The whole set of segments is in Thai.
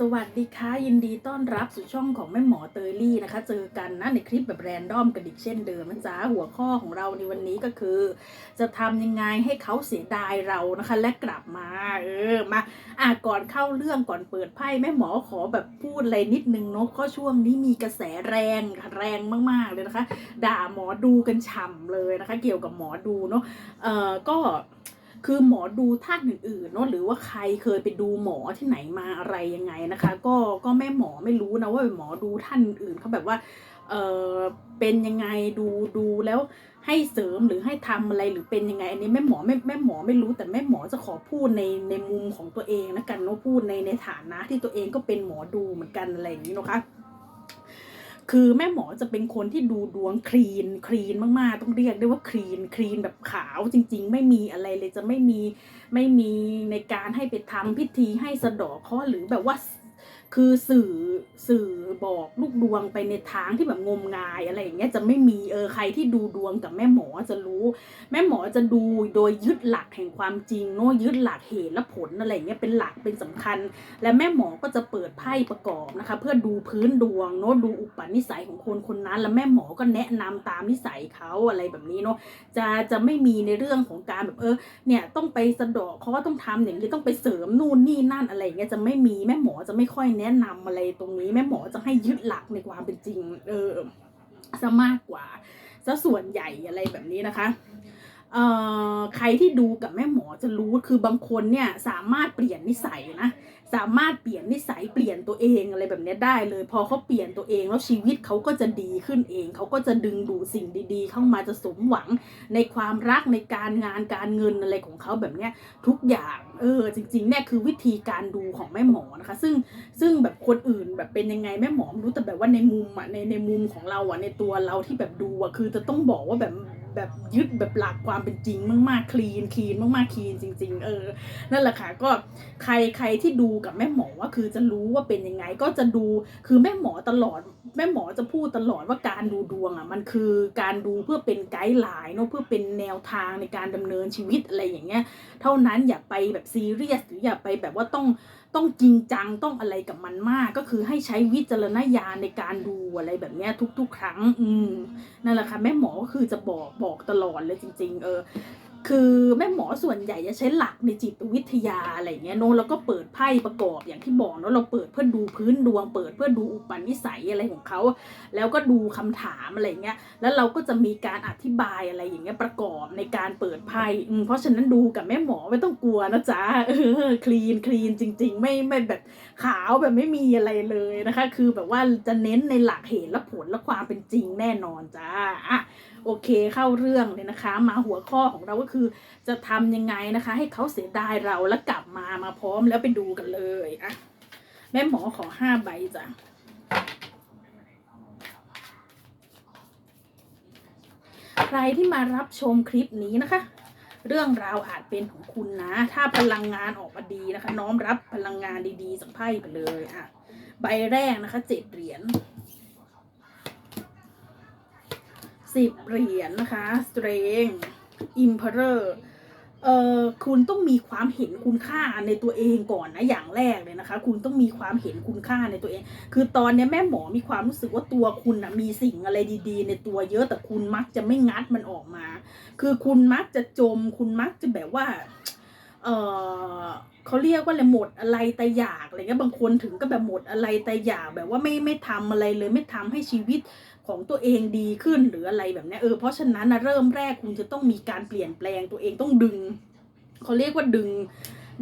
สวัสดีค่ะยินดีต้อนรับสู่ช่องของแม่หมอเตยลี่นะคะ เจอกันนะในคลิปแบบแรนดอมกันอีกเช่นเดิมนะจ๊ะหัวข้อของเราในวันนี้ก็คือ จะทำยังไงให้เขาเสียดายเรานะคะ และกลับมา เออมาอะก่อนเข้าเรื่องก่อนเปิดไพ่แม่หมอขอแบบพูดอะไรนิดนึงเนาะก็ช่วงนี้มีกระแสแรงแรงมากๆเลยนะคะ ด่าหมอดูกันฉ่ำเลยนะคะ เกี่ยวกับหมอดูเนาะเออก็ คือหมอดูท่านอื่นๆเนอะหรือว่าใครเคยไปดูหมอที่ไหนมาอะไรยังไงนะคะ ก็ก็แม่หมอไม่รู้นะว่าหมอดูท่านอื่นเขาแบบว่าเออเป็นยังไงดูดูแล้วให้เสริมหรือให้ทำอะไรหรือเป็นยังไง อันนี้แม่หมอไม่แม่หมอไม่รู้แต่แม่หมอจะขอพูดในในมุมของตัวเองนะกันเนาะพูดในในฐานะที่ตัวเองก็เป็นหมอดูเหมือนกันอะไรอย่างนี้นะคะ คือแม่หมอจะเป็นคนที่ดูดวงคลีนคลีนมากๆ ต้องเรียกได้ว่าคลีนคลีนแบบขาวจริง ๆ ไม่มีอะไรเลยจะไม่มีไม่มีในการให้ไปทำพิธีให้สะดอกข้อหรือแบบว่า คือสื่อสื่อบอกลูกดวงไปในทางที่แบบงมงายอะไรอย่างเงี้ยจะไม่มีเออใครที่ดูดวงกับแม่หมอจะรู้ แม่หมอจะดูโดยยึดหลักแห่งความจริงเนาะยึดหลักเหตุและผลอะไรอย่างเงี้ยเป็นหลักเป็นสำคัญ และแม่หมอก็จะเปิดไพ่ประกอบนะคะ เพื่อดูพื้นดวงเนาะดูอุปนิสัยของคนคนนั้น แล้วแม่หมอก็แนะนำตามนิสัยเขาอะไรแบบนี้เนาะจะจะไม่มีในเรื่องของการแบบเออเนี่ยต้องไปสะดอกเขาะว่าต้องทำอย่างนี้ต้องไปเสริมนู่นนี่นั่นอะไรอย่างเงี้ยจะไม่มีแม่หมอจะไม่ค่อยแแนะนำอะไรตรงนี้แม่หมอจะให้ยึดหลักในความเป็นจริง เออซะมากกว่าซะส่วนใหญ่อะไรแบบนี้นะคะเอ่อใครที่ดูกับแม่หมอจะรู้คือบางคนเนี่ยสามารถเปลี่ยนนิสัยนะ สามารถเปลี่ยนนิสัยเปลี่ยนตัวเองอะไรแบบนี้ได้เลย พอเขาเปลี่ยนตัวเองแล้วชีวิตเขาก็จะดีขึ้นเอง เขาก็จะดึงดูดสิ่งดี ๆ เข้ามาจะสมหวังในความรักในการงานการเงินอะไรของเขาแบบเนี้ยทุกอย่างเออจริงๆเนี่ยคือวิธีการดูของแม่หมอนะคะ ซึ่งซึ่งแบบคนอื่นแบบเป็นยังไงแม่หมอรู้แต่แบบว่าในมุมอะในในมุมของเราอะในตัวเราที่แบบดูอะคือจะต้องบอกว่าแบบ แบบยึดแบบหลักความเป็นจริงมากๆคลีนคลีนมากๆคลีนจริง ๆ เออ นั่นแหละค่ะก็ใครใครที่ดูกับแม่หมอว่าคือจะรู้ว่าเป็นยังไง ก็จะดูคือแม่หมอตลอด แม่หมอจะพูดตลอดว่าการดูดวงอะมันคือการดูเพื่อเป็นไกด์ไลน์เนาะเพื่อเป็นแนวทางในการดำเนินชีวิตอะไรอย่างเงี้ย เท่านั้นอย่าไปแบบซีเรียสหรืออย่าไปแบบว่าต้อง ต้องจริงจังต้องอะไรกับมันมาก ก็คือให้ใช้วิจารณญาณในการดูอะไรแบบนี้ทุก ๆ ครั้ง อืมนั่นแหละค่ะแม่หมอก็คือจะบอกบอกตลอดเลยจริง ๆ เออ คือแม่หมอส่วนใหญ่จะใช้หลักในจิตวิทยาอะไรเงี้ยเนอะแล้วก็เปิดไพ่ประกอบอย่างที่บอกเนอะเราเปิดเพื่อดูพื้นดวง เปิดเพื่อดูอุปนิสัยอะไรของเขา แล้วก็ดูคำถามอะไรเงี้ยแล้วเราก็จะมีการอธิบายอะไรอย่างเงี้ยประกอบในการเปิดไพ่เพราะฉะนั้นดูกับแม่หมอไม่ต้องกลัวนะจ๊ะเออคลีนคลีนจริง ๆ ไม่ไม่แบบขาวแบบไม่มีอะไรเลยนะคะ คือแบบว่าจะเน้นในหลักเหตุและผลและความเป็นจริงแน่นอนจ้าอะ โอเคเข้าเรื่องเลยนะคะ มาหัวข้อของเราก็คือ จะทำยังไงนะคะ ให้เขาเสียดายเราแล้วกลับมามาพร้อมแล้วไปดูกันเลยอะแม่หมอขอห้าใบจ้ะใครที่มารับชมคลิปนี้นะคะ เรื่องราวอาจเป็นของคุณนะ ถ้าพลังงานออกมาดีนะคะ น้อมรับพลังงานดีๆจากไพ่ไปเลยอะ ใบแรกนะคะเจ็ดเหรียญ สิบเหรียญนะคะ strength emperor เอ่อคุณต้องมีความเห็นคุณค่าในตัวเองก่อนนะอย่างแรกเลยนะคะ คุณต้องมีความเห็นคุณค่าในตัวเอง คือตอนเนี้ยแม่หมอมีความรู้สึกว่าตัวคุณนะมีสิ่งอะไรดีๆ ในตัวเยอะแต่คุณมักจะไม่งัดมันออกมา คือคุณมักจะจม คุณมักจะแบบว่า เออ เขาเรียกว่าอะไรหมดอะไรแต่อยากอะไรเงี้ยบางคนถึงก็แบบหมดอะไรแต่อยากแบบว่าไม่ไม่ทำอะไรเลยไม่ทำให้ชีวิตของตัวเองดีขึ้นหรืออะไรแบบนี้เออเพราะฉะนั้นนะเริ่มแรกคุณจะต้องมีการเปลี่ยนแปลงตัวเองต้องดึงเขาเรียกว่าดึง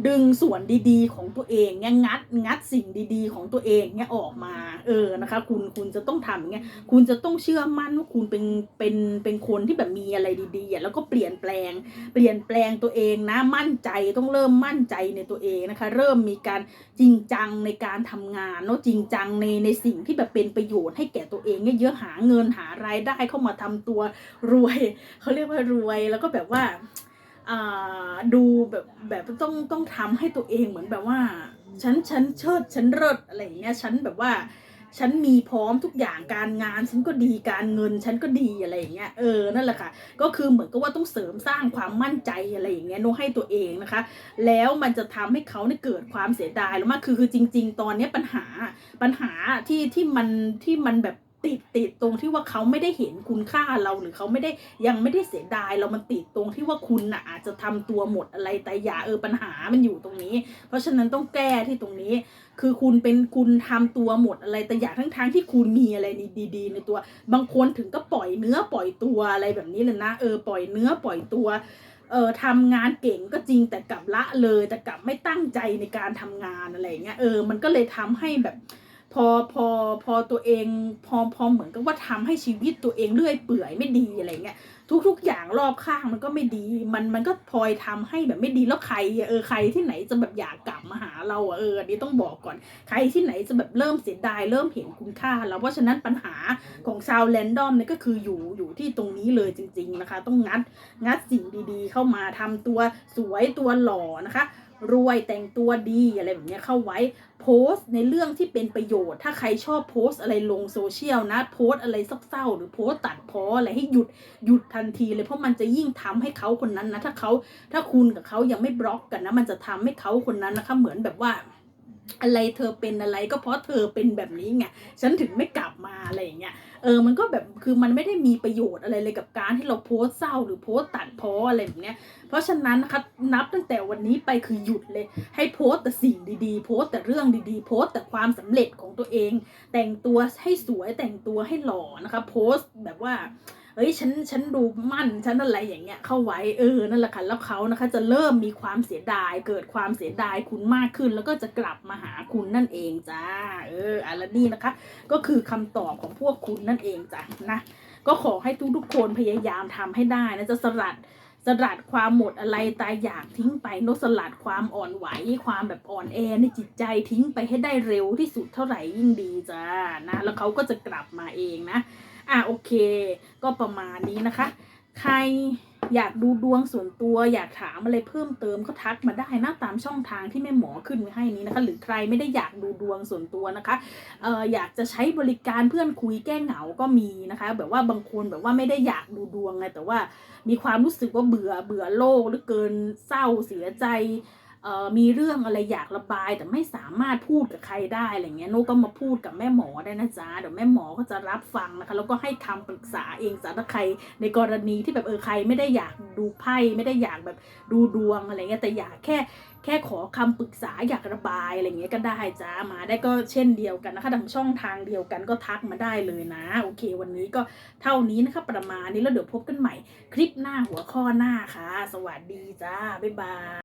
ดึงส่วนดีๆ ของตัวเองเนี่ยงัดงัดสิ่งดีๆ ของตัวเองเนี่ยออกมาเออนะคะ คุณคุณจะต้องทำอย่างเงี้ยคุณจะต้องเชื่อมั่นว่าคุณเป็นเป็นเป็นคนที่แบบมีอะไรดีๆแล้วก็เปลี่ยนแปลง เปลี่ยนแปลงตัวเองนะมั่นใจต้องเริ่มมั่นใจในตัวเองนะคะ เริ่มมีการจริงจังในการทำงานเนาะจริงจังในในสิ่งที่แบบเป็นประโยชน์ให้แก่ตัวเองเนี่ยเยอะหาเงินหารายได้เข้ามาทำตัวรวยเขาเรียกว่ารวยแล้วก็แบบว่า ดูแบบแบบต้องต้องทำให้ตัวเองเหมือนแบบว่า ฉันฉันเชิดฉันเลิศอะไรอย่างเงี้ยฉันแบบว่าฉันมีพร้อมทุกอย่างการงาน ฉันก็ดีการเงิน ฉันก็ดีอะไรอย่างเงี้ยเออนั่นแหละค่ะ ก็คือเหมือนกับว่าต้องเสริมสร้างความมั่นใจอะไรอย่างเงี้ยโนให้ตัวเองนะคะ แล้วมันจะทำให้เขาเนี่ยเกิดความเสียดายแล้วมากคือคือจริง ๆ ตอนเนี้ยปัญหาปัญหาที่ที่มันที่มันแบบ ติดติดตรงที่ว่าเขาไม่ได้เห็นคุณค่าเราหรือเขาไม่ได้ยังไม่ได้เสียดายเรามันติดตรงที่ว่าคุณน่ะอาจจะทำตัวหมดอะไรแต่อย่าเออปัญหามันอยู่ตรงนี้ เพราะฉะนั้นต้องแก้ที่ตรงนี้ คือคุณเป็นคุณทำตัวหมดอะไรแต่อย่าทั้งทั้งที่คุณมีอะไรดีๆ ในตัว บางคนถึงก็ปล่อยเนื้อปล่อยตัวอะไรแบบนี้เลยนะเออปล่อยเนื้อปล่อยตัวเออทำงานเก่งก็จริงแต่กลับละเลยแต่กลับไม่ตั้งใจในการทำงานอะไรเงี้ยเออมันก็เลยทำให้แบบ พอพอพอตัวเอง พอพอเหมือนกับว่าทำให้ชีวิตตัวเองเรื่อยเปื่อยไม่ดีอะไรเงี้ยทุกๆ อย่างรอบข้างมันก็ไม่ดี มันมันก็พลอยทำให้แบบไม่ดีแล้วใครเออใครที่ไหนจะแบบอยากกลับมาหาเราเอออันนี้ต้องบอกก่อน ใครที่ไหนจะแบบเริ่มเสียดายเริ่มเห็นคุณค่าแล้วเพราะฉะนั้นปัญหาของชาวแรนดอมเนี่ยก็คืออยู่อยู่ที่ตรงนี้เลยจริง ๆนะคะ ต้องงัดงัดสิ่งดีๆ เข้ามาทำตัวสวยตัวหล่อนะคะ รวยแต่งตัวดีอะไรแบบนี้เข้าไว้โพสต์ในเรื่องที่เป็นประโยชน์ ถ้าใครชอบโพสต์อะไรลงโซเชียลนะโพสต์อะไรเศร้าๆหรือโพสต์ตัดพ้ออะไรให้หยุดหยุดทันทีเลยเพราะมันจะยิ่งทำให้เขาคนนั้นนะถ้าเขาถ้าคุณกับเขายังไม่บล็อกกันนะ มันจะทำให้เขาคนนั้นนะคะเหมือนแบบว่า อะไรเธอเป็นอะไรก็เพราะเธอเป็นแบบนี้ไงฉันถึงไม่กลับมาอะไรอย่างเงี้ยเออมันก็แบบคือมันไม่ได้มีประโยชน์อะไรเลยกับการที่เราโพสต์เศร้าหรือโพสต์ตัดพ้ออะไรแบบเนี้ยเพราะฉะนั้นนะคะนับตั้งแต่วันนี้ไปคือหยุดเลย ให้โพสต์แต่สิ่งดีๆ โพสต์แต่เรื่องดีๆ โพสต์แต่ความสำเร็จของตัวเอง แต่งตัวให้สวยแต่งตัวให้หล่อนะคะ โพสต์แบบว่า เอ้ยฉันฉันดูมั่นฉันอะไรอย่างเงี้ยเข้าไว้เออนั่นแหละค่ะแล้วเขานะคะ จะเริ่มมีความเสียดาย เกิดความเสียดายคุณมากขึ้น แล้วก็จะกลับมาหาคุณนั่นเองจ้าเอออะแล้วนี่นะคะ ก็คือคำตอบของพวกคุณนั่นเองจ้ะนะก็ขอให้ทุกๆคนพยายามทำให้ได้นะจะสลัดสลัดความหมดอะไรตายอยากทิ้งไปนตสลัดความอ่อนไหวความแบบอ่อนแอในจิตใจทิ้งไปให้ได้เร็วที่สุดเท่าไหร่ยิ่งดีจ้านะแล้วเขาก็จะกลับมาเองนะ อะโอเค ก็ประมาณนี้นะคะ ใครอยากดูดวงส่วนตัวอยากถามอะไรเพิ่มเติมก็ทักมาได้นะตามช่องทางที่แม่หมอขึ้นไว้ให้นี้นะคะ หรือใครไม่ได้อยากดูดวงส่วนตัวนะคะเอ่ออยากจะใช้บริการเพื่อนคุยแก้เหงาก็มีนะคะ แบบว่าบางคนแบบว่าไม่ได้อยากดูดวงไงแต่ว่ามีความรู้สึกว่าเบื่อเบื่อโลกหรือเกินเศร้าเสียใจ มีเรื่องอะไรอยากระบายแต่ไม่สามารถพูดกับใครได้อะไรเงี้ยโนก็มาพูดกับแม่หมอได้นะจ๊ะเดี๋ยวแม่หมอก็จะรับฟังนะคะแล้วก็ให้คำปรึกษาเองจ้ะถ้าใครในกรณีที่แบบเออใครไม่ได้อยากดูไพ่ไม่ได้อยากแบบดูดวงอะไรเงี้ยแต่อยากแค่แค่ขอคำปรึกษาอยากระบายอะไรเงี้ยก็ได้จ้ามาได้ก็เช่นเดียวกันนะคะทางช่องทางเดียวกันก็ทักมาได้เลยนะ โอเค วันนี้ก็เท่านี้นะคะประมาณนี้แล้วเดี๋ยวพบกันใหม่ คลิปหน้าหัวข้อหน้าค่ะ สวัสดีจ้า บ๊ายบาย